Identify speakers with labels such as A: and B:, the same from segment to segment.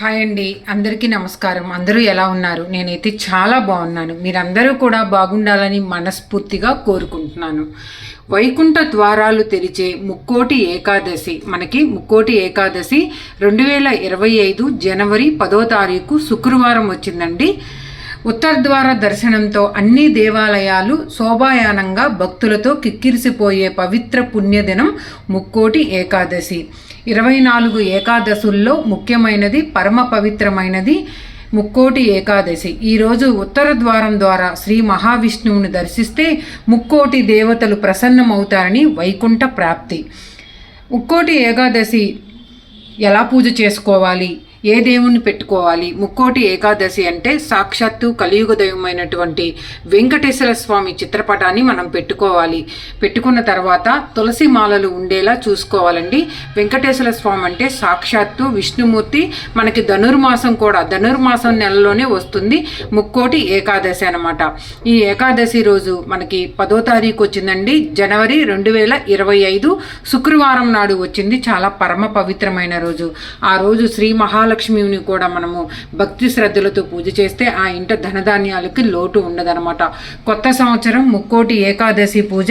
A: Hi అండి అందరికీ నమస్కారం. అందరూ ఎలా ఉన్నారు? నేనైతే చాలా బాగున్నాను. మీరందరూ కూడా బాగుండాలని మనస్ఫూర్తిగా కోరుకుంటున్నాను. వైకుంఠ ద్వారాలు తెరిచే ముక్కోటి ఏకాదశి మనకి ముక్కోటి ఏకాదశి రెండు వేల ఇరవై ఐదు జనవరి పదో తారీఖు శుక్రవారం వచ్చిందండి. ఉత్తరద్వార దర్శనంతో అన్ని దేవాలయాలు శోభాయానంగా భక్తులతో కిక్కిరిసిపోయే పవిత్ర పుణ్యదినం ముక్కోటి ఏకాదశి. ఇరవై నాలుగు ఏకాదశుల్లో ముఖ్యమైనది పరమ పవిత్రమైనది ముక్కోటి ఏకాదశి. ఈరోజు ఉత్తర ద్వారం ద్వారా శ్రీ మహావిష్ణువుని దర్శిస్తే ముక్కోటి దేవతలు ప్రసన్నమవుతారని వైకుంఠ ప్రాప్తి. ముక్కోటి ఏకాదశి ఎలా పూజ చేసుకోవాలి? ఏ దేవుణ్ణి పెట్టుకోవాలి? ముక్కోటి ఏకాదశి అంటే సాక్షాత్తు కలియుగ దైవమైనటువంటి వెంకటేశ్వర స్వామి చిత్రపటాన్ని మనం పెట్టుకోవాలి. పెట్టుకున్న తర్వాత తులసి మాలలు ఉండేలా చూసుకోవాలండి. వెంకటేశ్వర స్వామి అంటే సాక్షాత్తు విష్ణుమూర్తి. మనకి ధనుర్మాసం కూడా ధనుర్మాసం నెలలోనే వస్తుంది. ముక్కోటి ఏకాదశి అనమాట ఈ ఏకాదశి రోజు మనకి పదో తారీఖు వచ్చిందండి. జనవరి రెండు వేల ఇరవై ఐదు. శుక్రవారం నాడు వచ్చింది. చాలా పరమ పవిత్రమైన రోజు. ఆ రోజు శ్రీ మహాలక్ష్మిని కూడా మనము భక్తి శ్రద్ధలతో పూజ చేస్తే ఆ ఇంట ధనధాన్యాలకి లోటు ఉండదనమాట కొత్త సంవత్సరం ముక్కోటి ఏకాదశి పూజ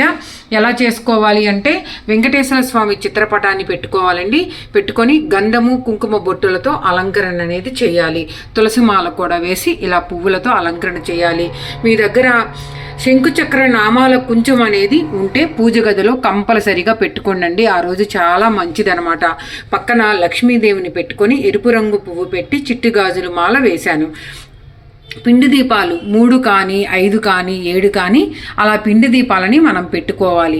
A: ఎలా చేసుకోవాలి అంటే వెంకటేశ్వర స్వామి చిత్రపటాన్ని పెట్టుకోవాలండి. పెట్టుకొని గంధము కుంకుమ బొట్టులతో అలంకరణ అనేది చేయాలి. తులసి మాల కూడా వేసి ఇలా పువ్వులతో అలంకరణ చేయాలి. మీ దగ్గర శంకుచక్ర నామాల కుంచం అనేది ఉంటే పూజ గదిలో కంపల్సరిగా పెట్టుకోండి ఆ రోజు చాలా మంచిదనమాట. పక్కన లక్ష్మీదేవిని పెట్టుకొని ఎరుపు రంగు పువ్వు పెట్టి చిట్టి గాజులు మాల వేశాను. పిండి దీపాలు మూడు కానీ ఐదు కానీ ఏడు కానీ అలా పిండి దీపాలని మనం పెట్టుకోవాలి.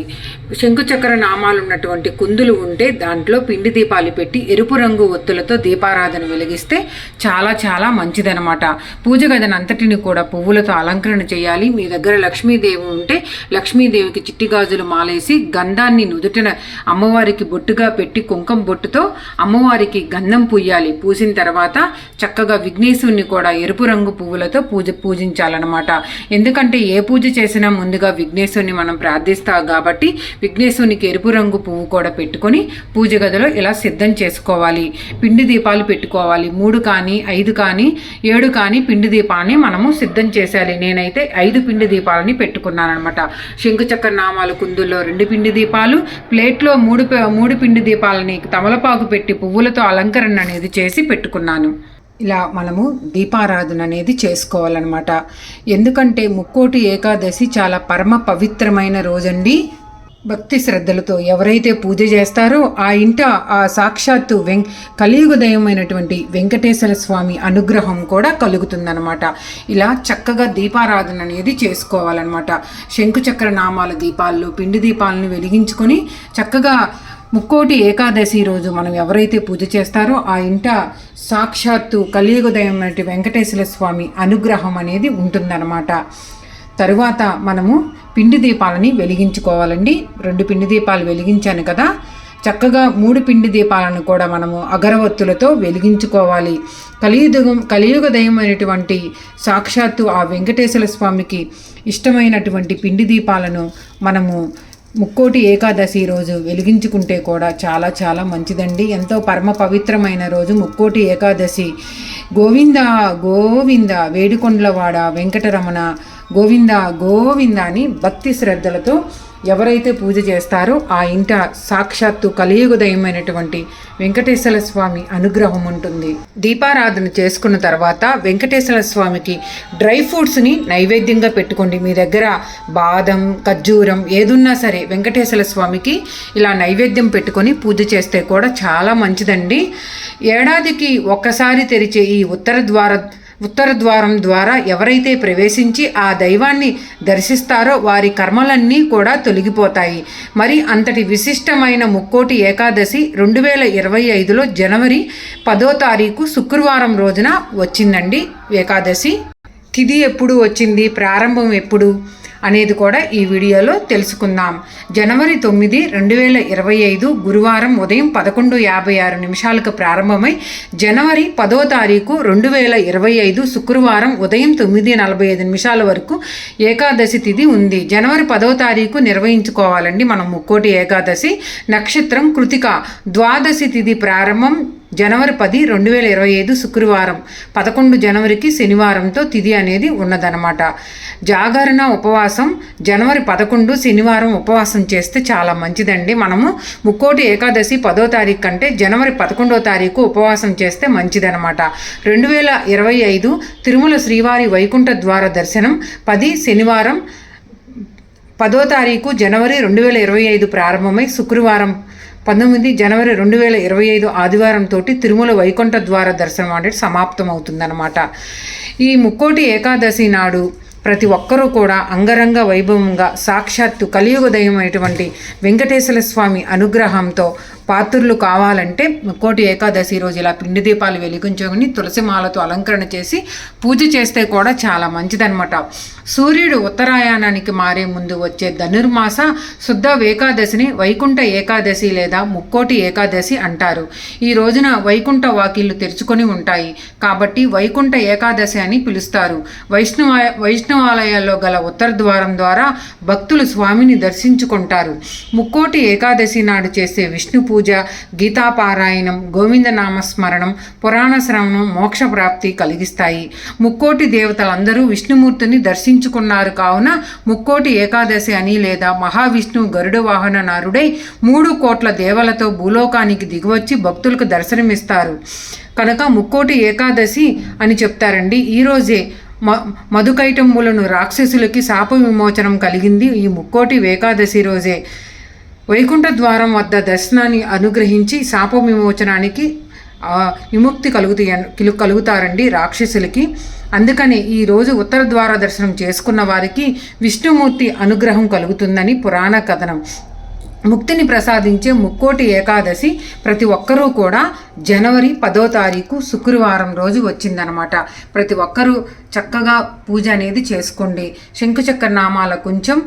A: శంకుచక్ర నామాలు ఉన్నటువంటి కుందులు ఉంటే దాంట్లో పిండి దీపాలు పెట్టి ఎరుపు రంగు ఒత్తులతో దీపారాధన వెలిగిస్తే చాలా చాలా మంచిదనమాట పూజ గదిని అంతటిని కూడా పువ్వులతో అలంకరణ చేయాలి. మీ దగ్గర లక్ష్మీదేవి ఉంటే లక్ష్మీదేవికి చిట్టి గాజులు మాలేసి గంధాన్ని నుదుటిన అమ్మవారికి బొట్టుగా పెట్టి కుంకం బొట్టుతో అమ్మవారికి గంధం పూయాలి. పూసిన తర్వాత చక్కగా విఘ్నేశ్వరుని కూడా ఎరుపు రంగు పువ్వులతో పూజ పూజించాలన్నమాట. ఎందుకంటే ఏ పూజ చేసినా ముందుగా విఘ్నేశ్వరుని మనం ప్రార్థిస్తాం కాబట్టి విఘ్నేశ్వరునికి ఎరుపు రంగు పువ్వు కూడా పెట్టుకొని పూజ గదిలో ఇలా సిద్ధం చేసుకోవాలి. పిండి దీపాలు పెట్టుకోవాలి. మూడు కానీ ఐదు కానీ ఏడు కానీ పిండి దీపాన్ని మనము సిద్ధం చేసేయాలి. నేనైతే ఐదు పిండి దీపాలని పెట్టుకున్నానమాట అనమాట శంకుచక్ర నామాలు కుందుల్లో రెండు పిండి దీపాలు ప్లేట్లో మూడు మూడు పిండి దీపాలని తమలపాకు పెట్టి పువ్వులతో అలంకరణ అనేది చేసి పెట్టుకున్నాను. ఇలా మనము దీపారాధన అనేది చేసుకోవాలన్నమాట. ఎందుకంటే ముక్కోటి ఏకాదశి చాలా పరమ పవిత్రమైన రోజండి. భక్తి శ్రద్ధలతో ఎవరైతే పూజ చేస్తారో ఆ ఇంట ఆ సాక్షాత్తు వెం కలియుగ దయమైనటువంటి వెంకటేశ్వర స్వామి అనుగ్రహం కూడా కలుగుతుందన్నమాట. ఇలా చక్కగా దీపారాధన అనేది చేసుకోవాలన్నమాట. శంకుచక్ర నామాల దీపాల్లో పిండి దీపాలను వెలిగించుకొని చక్కగా ముక్కోటి ఏకాదశి రోజు మనం ఎవరైతే పూజ చేస్తారో ఆ ఇంట సాక్షాత్తు కలియుగదయం కలియుగదయమైనటువంటి వెంకటేశ్వర స్వామి అనుగ్రహం అనేది ఉంటుందన్నమాట. తరువాత మనము పిండి దీపాలని వెలిగించుకోవాలండి. రెండు పిండి దీపాలు వెలిగించాను కదా. చక్కగా మూడు పిండి దీపాలను కూడా మనము అగరవత్తులతో వెలిగించుకోవాలి. కలియుగం కలియుగ దయమైనటువంటి సాక్షాత్తు ఆ వెంకటేశ్వర స్వామికి ఇష్టమైనటువంటి పిండి దీపాలను మనము ముక్కోటి ఏకాదశి రోజు వెలిగించుకుంటే కూడా చాలా చాలా మంచిదండి. ఎంతో పరమ పవిత్రమైన రోజు ముక్కోటి ఏకాదశి. గోవింద గోవింద వేడుకొండలవాడ వెంకటరమణ గోవింద గోవింద అని భక్తి శ్రద్ధలతో ఎవరైతే పూజ చేస్తారో ఆ ఇంట సాక్షాత్తు కలియుగదయమైనటువంటి వెంకటేశ్వర స్వామి అనుగ్రహం ఉంటుంది. దీపారాధన చేసుకున్న తర్వాత వెంకటేశ్వర స్వామికి డ్రై ఫ్రూట్స్ని నైవేద్యంగా పెట్టుకోండి. మీ దగ్గర బాదం ఖర్జూరం ఏదున్నా సరే వెంకటేశ్వర స్వామికి ఇలా నైవేద్యం పెట్టుకొని పూజ చేస్తే కూడా చాలా మంచిదండి. ఏడాదికి ఒక్కసారి తెరిచే ఈ ఉత్తర ద్వార ఉత్తర ద్వారం ద్వారా ఎవరైతే ప్రవేశించి ఆ దైవాన్ని దర్శిస్తారో వారి కర్మలన్నీ కూడా తొలగిపోతాయి. మరి అంతటి విశిష్టమైన ముక్కోటి ఏకాదశి రెండు వేల ఇరవై ఐదులో జనవరి పదో తారీఖు శుక్రవారం రోజున వచ్చిందండి ఏకాదశి. తిథి ఎప్పుడు వచ్చింది? ప్రారంభం ఎప్పుడు? అనేది కూడా ఈ వీడియోలో తెలుసుకుందాం. జనవరి తొమ్మిది రెండు వేల ఇరవై ఐదు గురువారం ఉదయం పదకొండు యాభై ఆరు నిమిషాలకు ప్రారంభమై జనవరి పదో తారీఖు రెండు వేల ఇరవై ఐదు శుక్రవారం ఉదయం తొమ్మిది నలభై ఐదు నిమిషాల వరకు ఏకాదశి తిథి ఉంది. జనవరి పదో తారీఖు నిర్వహించుకోవాలండి మనం ముక్కోటి ఏకాదశి నక్షత్రం కృతిక. ద్వాదశి తిథి ప్రారంభం జనవరి పది రెండు వేల ఇరవై ఐదు శుక్రవారం. పదకొండు జనవరికి శనివారంతో తిథి అనేది ఉన్నదనమాట జాగరణ ఉపవాసం జనవరి పదకొండు శనివారం ఉపవాసం చేస్తే చాలా మంచిదండి. మనము ముక్కోటి ఏకాదశి పదో తారీఖు కంటే జనవరి పదకొండో తారీఖు ఉపవాసం చేస్తే మంచిదనమాట రెండు వేల ఇరవై ఐదు తిరుమల శ్రీవారి వైకుంఠ ద్వార దర్శనం పది శనివారం పదో తారీఖు జనవరి రెండు వేల ఇరవై ఐదు ప్రారంభమై శుక్రవారం పంతొమ్మిది జనవరి రెండు వేల ఇరవై ఐదు ఆదివారం తోటి తిరుమల వైకుంఠ ద్వార దర్శనం అనేది సమాప్తం అవుతుందన్నమాట ఈ ముక్కోటి ఏకాదశి నాడు ప్రతి ఒక్కరూ కూడా అంగరంగ వైభవంగా సాక్షాత్తు కలియుగ దయమైనటువంటి వెంకటేశ్వర స్వామి అనుగ్రహంతో పాత్రులు కావాలంటే ముక్కోటి ఏకాదశి రోజు ఇలా పిండి దీపాలు వెలిగించుకొని తులసి మాలతో అలంకరణ చేసి పూజ చేస్తే కూడా చాలా మంచిదన్నమాట. సూర్యుడు ఉత్తరాయణానికి మారే ముందు వచ్చే ధనుర్మాస శుద్ధ ఏకాదశిని వైకుంఠ ఏకాదశి లేదా ముక్కోటి ఏకాదశి అంటారు. ఈ రోజున వైకుంఠ వాకిళ్ళు తెరుచుకొని ఉంటాయి. కాబట్టి వైకుంఠ ఏకాదశి అని పిలుస్తారు. వైష్ణవ వైష్ణవాలయాల్లో గల ఉత్తర ద్వారం ద్వారా భక్తులు స్వామిని దర్శించుకుంటారు. ముక్కోటి ఏకాదశి నాడు చేసే విష్ణు పూజ పూజ గీతాపారాయణం గోవింద నామస్మరణం పురాణ శ్రవణం మోక్ష ప్రాప్తి కలిగిస్తాయి. ముక్కోటి దేవతలందరూ విష్ణుమూర్తిని దర్శించుకున్నారు కావున ముక్కోటి ఏకాదశి అని లేదా మహావిష్ణువు గరుడ వాహన నారుడై మూడు కోట్ల దేవలతో భూలోకానికి దిగివచ్చి భక్తులకు దర్శనమిస్తారు. కనుక ముక్కోటి ఏకాదశి అని చెప్తారండి. ఈరోజే మ మధుకైటమ్ములను రాక్షసులకి శాప విమోచనం కలిగింది ఈ ముక్కోటి ఏకాదశి రోజే. వైకుంఠ ద్వారం వద్ద దర్శనాన్ని అనుగ్రహించి శాప విమోచనానికి విముక్తి కలుగుతాయి కలుగుతారండి రాక్షసులకి. అందుకనే ఈరోజు ఉత్తర ద్వార దర్శనం చేసుకున్న వారికి విష్ణుమూర్తి అనుగ్రహం కలుగుతుందని పురాణ కథనం. ముక్తిని ప్రసాదించే ముక్కోటి ఏకాదశి ప్రతి ఒక్కరూ కూడా జనవరి పదో తారీఖు శుక్రవారం రోజు వచ్చిందనమాట. ప్రతి ఒక్కరూ చక్కగా పూజ అనేది చేసుకోండి. శంకుచక్ర నామాల కొంచెం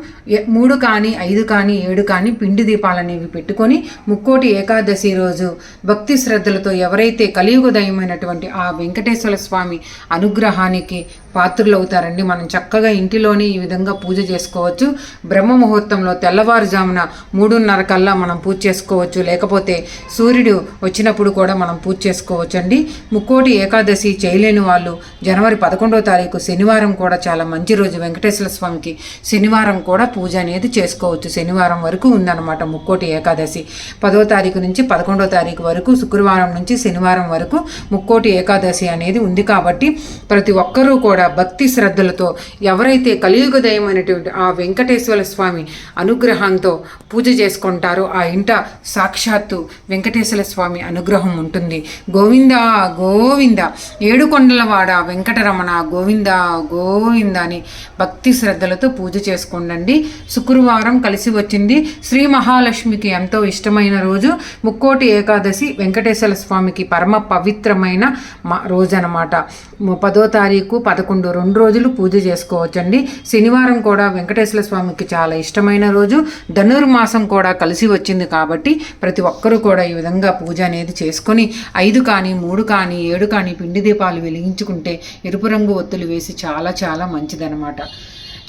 A: మూడు కానీ ఐదు కానీ ఏడు కానీ పిండి దీపాలు అనేవి పెట్టుకొని ముక్కోటి ఏకాదశి రోజు భక్తి శ్రద్ధలతో ఎవరైతే కలియుగదయమైనటువంటి ఆ వెంకటేశ్వర స్వామి అనుగ్రహానికి పాత్రులు అవుతారండి మనం చక్కగా ఇంటిలోనే ఈ విధంగా పూజ చేసుకోవచ్చు. బ్రహ్మ ముహూర్తంలో తెల్లవారుజామున మూడున్నర కల్లా మనం పూజ చేసుకోవచ్చు. లేకపోతే సూర్యుడు వచ్చినప్పుడు కూడా మనం పూజ చేసుకోవచ్చు అండి ముక్కోటి ఏకాదశి చేయలేని వాళ్ళు జనవరి పదకొండో తారీఖు శనివారం కూడా చాలా మంచి రోజు. వెంకటేశ్వర స్వామికి శనివారం కూడా పూజ అనేది చేసుకోవచ్చు. శనివారం వరకు ఉందన్నమాట ముక్కోటి ఏకాదశి. పదో తారీఖు నుంచి పదకొండో తారీఖు వరకు శుక్రవారం నుంచి శనివారం వరకు ముక్కోటి ఏకాదశి అనేది ఉంది కాబట్టి ప్రతి ఒక్కరూ కూడా భక్తి శ్రద్ధలతో ఎవరైతే కలియుగ దయమైనటువంటి ఆ వెంకటేశ్వర స్వామి అనుగ్రహంతో పూజ చేసుకుంటారో ఆ ఇంట సాక్షాత్తు వెంకటేశ్వర స్వామి అనుగ్రహం ఉంటుంది. గోవింద గోవింద ఏడుకొండలవాడ వెంకటరమణ గోవింద గోవింద అని భక్తి శ్రద్ధలతో పూజ చేసుకోండి శుక్రవారం కలిసి వచ్చింది. శ్రీ మహాలక్ష్మికి ఎంతో ఇష్టమైన రోజు. ముక్కోటి ఏకాదశి వెంకటేశ్వర స్వామికి పరమ పవిత్రమైన మా- రోజు అనమాట పదో తారీఖు పదకొండు రెండు రోజులు పూజ చేసుకోవచ్చండి. శనివారం కూడా వెంకటేశ్వర స్వామికి చాలా ఇష్టమైన రోజు. ధనుర్మాసం కూడా కలిసి వచ్చింది కాబట్టి ప్రతి ఒక్కరూ కూడా ఈ విధంగా పూజ అనేది చేసుకొని ఐదు కానీ మూడు కానీ ఏడు కానీ పిండి దీపాలు వెలిగించుకుంటే ఎరుపు రంగు ఒత్తులు వేసి చాలా చాలా మంచిదనమాట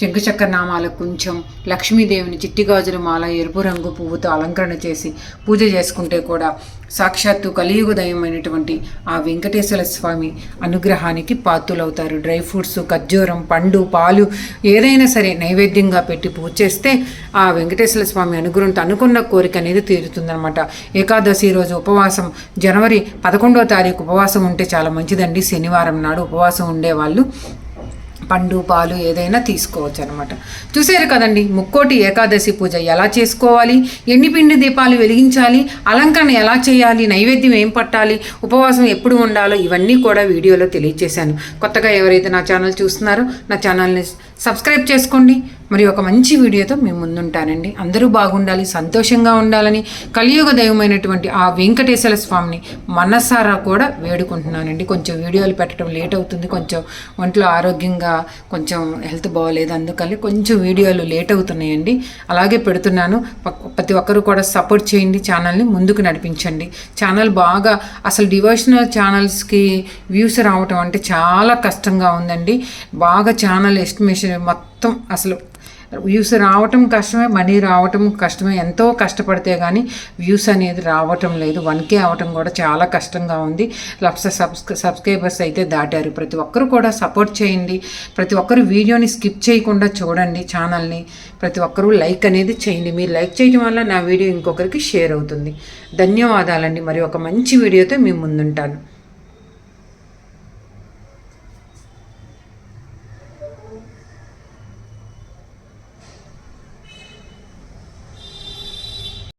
A: చెంకుచక్ర నామాల కొంచెం లక్ష్మీదేవిని చిట్టి గాజుల మాల ఎరుపు రంగు పువ్వుతో అలంకరణ చేసి పూజ చేసుకుంటే కూడా సాక్షాత్తు కలియుగ దయమైనటువంటి ఆ వెంకటేశ్వర స్వామి అనుగ్రహానికి పాత్రులవుతారు. డ్రై ఫ్రూట్స్ ఖర్జూరం పండు పాలు ఏదైనా సరే నైవేద్యంగా పెట్టి పూజ చేస్తే ఆ వెంకటేశ్వర స్వామి అనుగ్రహంతో అనుకున్న కోరిక అనేది తీరుతుందనమాట ఏకాదశి రోజు ఉపవాసం జనవరి పదకొండో తారీఖు ఉపవాసం ఉంటే చాలా మంచిదండి. శనివారం నాడు ఉపవాసం ఉండేవాళ్ళు పండు పాలు ఏదైనా తీసుకోవచ్చు అనమాట చూసారు కదండి ముక్కోటి ఏకాదశి పూజ ఎలా చేసుకోవాలి ఎన్ని పిండి దీపాలు వెలిగించాలి అలంకరణ ఎలా చేయాలి నైవేద్యం ఏం పట్టాలి ఉపవాసం ఎప్పుడు ఉండాలో ఇవన్నీ కూడా వీడియోలో తెలియజేశాను కొత్తగా ఎవరైతే నా ఛానల్ చూస్తున్నారో నా ఛానల్ని సబ్స్క్రైబ్ చేసుకోండి. మరి ఒక మంచి వీడియోతో మేము ముందుంటానండి. అందరూ బాగుండాలి సంతోషంగా ఉండాలని కలియుగ దైవమైనటువంటి ఆ వెంకటేశ్వర స్వామిని మనసారా కూడా వేడుకుంటున్నానండి. కొంచెం వీడియోలు పెట్టడం లేట్ అవుతుంది. కొంచెం ఒంట్లో ఆరోగ్యంగా కొంచెం హెల్త్ బాగోలేదు. అందుకని కొంచెం వీడియోలు లేట్ అవుతున్నాయండి. అలాగే పెడుతున్నాను. ప్రతి ఒక్కరు కూడా సపోర్ట్ చేయండి. ఛానల్ని ముందుకు నడిపించండి. ఛానల్ బాగా అసలు డివోషనల్ ఛానల్స్కి వ్యూస్ రావటం అంటే చాలా కష్టంగా ఉందండి. బాగా ఛానల్ ఎస్టిమేషన్ మొత్తం అసలు వ్యూస్ రావటం కష్టమే మనీ రావటం కష్టమే. ఎంతో కష్టపడితే కానీ వ్యూస్ అనేది రావటం లేదు. వన్కే అవటం కూడా చాలా కష్టంగా ఉంది. లక్ష సబ్స్క్రై సబ్స్క్రైబర్స్ అయితే దాటారు. ప్రతి ఒక్కరు కూడా సపోర్ట్ చేయండి. ప్రతి ఒక్కరు వీడియోని స్కిప్ చేయకుండా చూడండి ఛానల్ని. ప్రతి ఒక్కరూ లైక్ అనేది చేయండి. మీరు లైక్ చేయడం వల్ల నా వీడియో ఇంకొకరికి షేర్ అవుతుంది. ధన్యవాదాలండి. మరి ఒక మంచి వీడియోతో మీ ముందుంటాను.